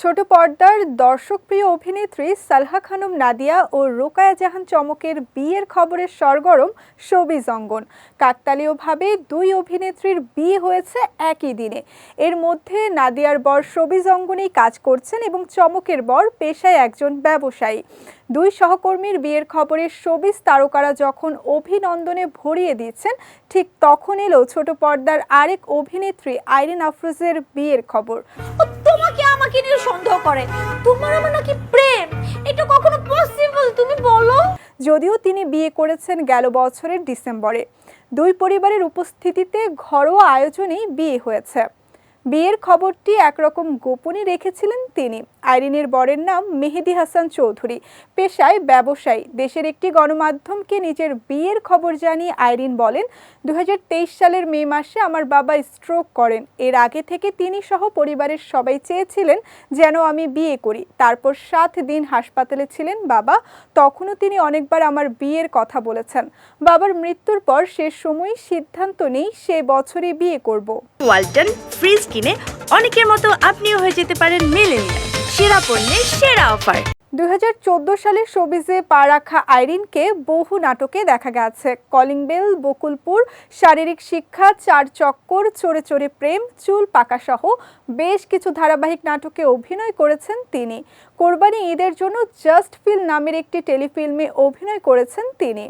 ছোট পর্দার দর্শকপ্রিয় অভিনেত্রী সালহা খানম, নাদিয়া ও রোকায়া জাহান চমকের বিয়ের খবরের সরগরম শোবিজ অঙ্গন। কাকতালীয়ভাবে দুই অভিনেত্রীর বিয়ে হয়েছে একই দিনে। এর মধ্যে নাদিয়ার বর শোবিজ অঙ্গনেই কাজ করছেন এবং চমকের বর পেশায় একজন ব্যবসায়ী। দুই সহকর্মীর বিয়ের খবরে শোবিজ তারকারা যখন অভিনন্দনে ভরিয়ে দিচ্ছেন, ঠিক তখন এলো ছোট পর্দার আরেক অভিনেত্রী আইরিন আফরোজের বিয়ের খবর। আমাকে নিয়ে সন্দেহ করে? তোমার আমার নাকি প্রেম? এটা কখনো পসিবল তুমি বলো। যদিও তিনি বিয়ে করেছেন গেল বছরের ডিসেম্বরে। দুই পরিবারের উপস্থিতিতে ঘরোয়া আয়োজনেই বিয়ে হয়েছে। বিয়ের খবরটি একরকম গোপনে রেখেছিলেন তিনি। আইরিনের বরের নাম মেহেদি হাসান চৌধুরী। পেশায় ব্যবসায়ী। দেশের একটি গণমাধ্যমকে নিজের বিয়ের খবর জানিয়ে আইরিন বলেন দু হাজার তেইশ সালের মে মাসে আমার বাবা স্ট্রোক করেন। এর আগে থেকে তিনি সহ পরিবারের সবাই চেয়েছিলেন যেন আমি বিয়ে করি। তারপর সাত দিন হাসপাতালে ছিলেন বাবা। তখনও তিনি অনেকবার আমার বিয়ের কথা বলেছেন। বাবার মৃত্যুর পর সে সময় সিদ্ধান্ত নেই সে বছরই বিয়ে করব। ওয়ালটন ফ্রিজ কিনে অনেকের মতো আপনিও হয়ে যেতে পারেন মেলেনিয়া সেরা পণ্যের সেরা অফার। দু হাজার চোদ্দ সালে শোবিজে পা রাখা আইরিনকে বহু নাটকে দেখা গেছে। কলিং বেল, বকুলপুর, শারীরিক শিক্ষা, চার চক্কর, চোরে চোরে প্রেম, চুল পাকা সহ বেশ কিছু ধারাবাহিক নাটকে অভিনয় করেছেন তিনি। কোরবানি ঈদের জন্য জাস্ট ফিল নামের একটি টেলিফিল্মে অভিনয় করেছেন তিনি।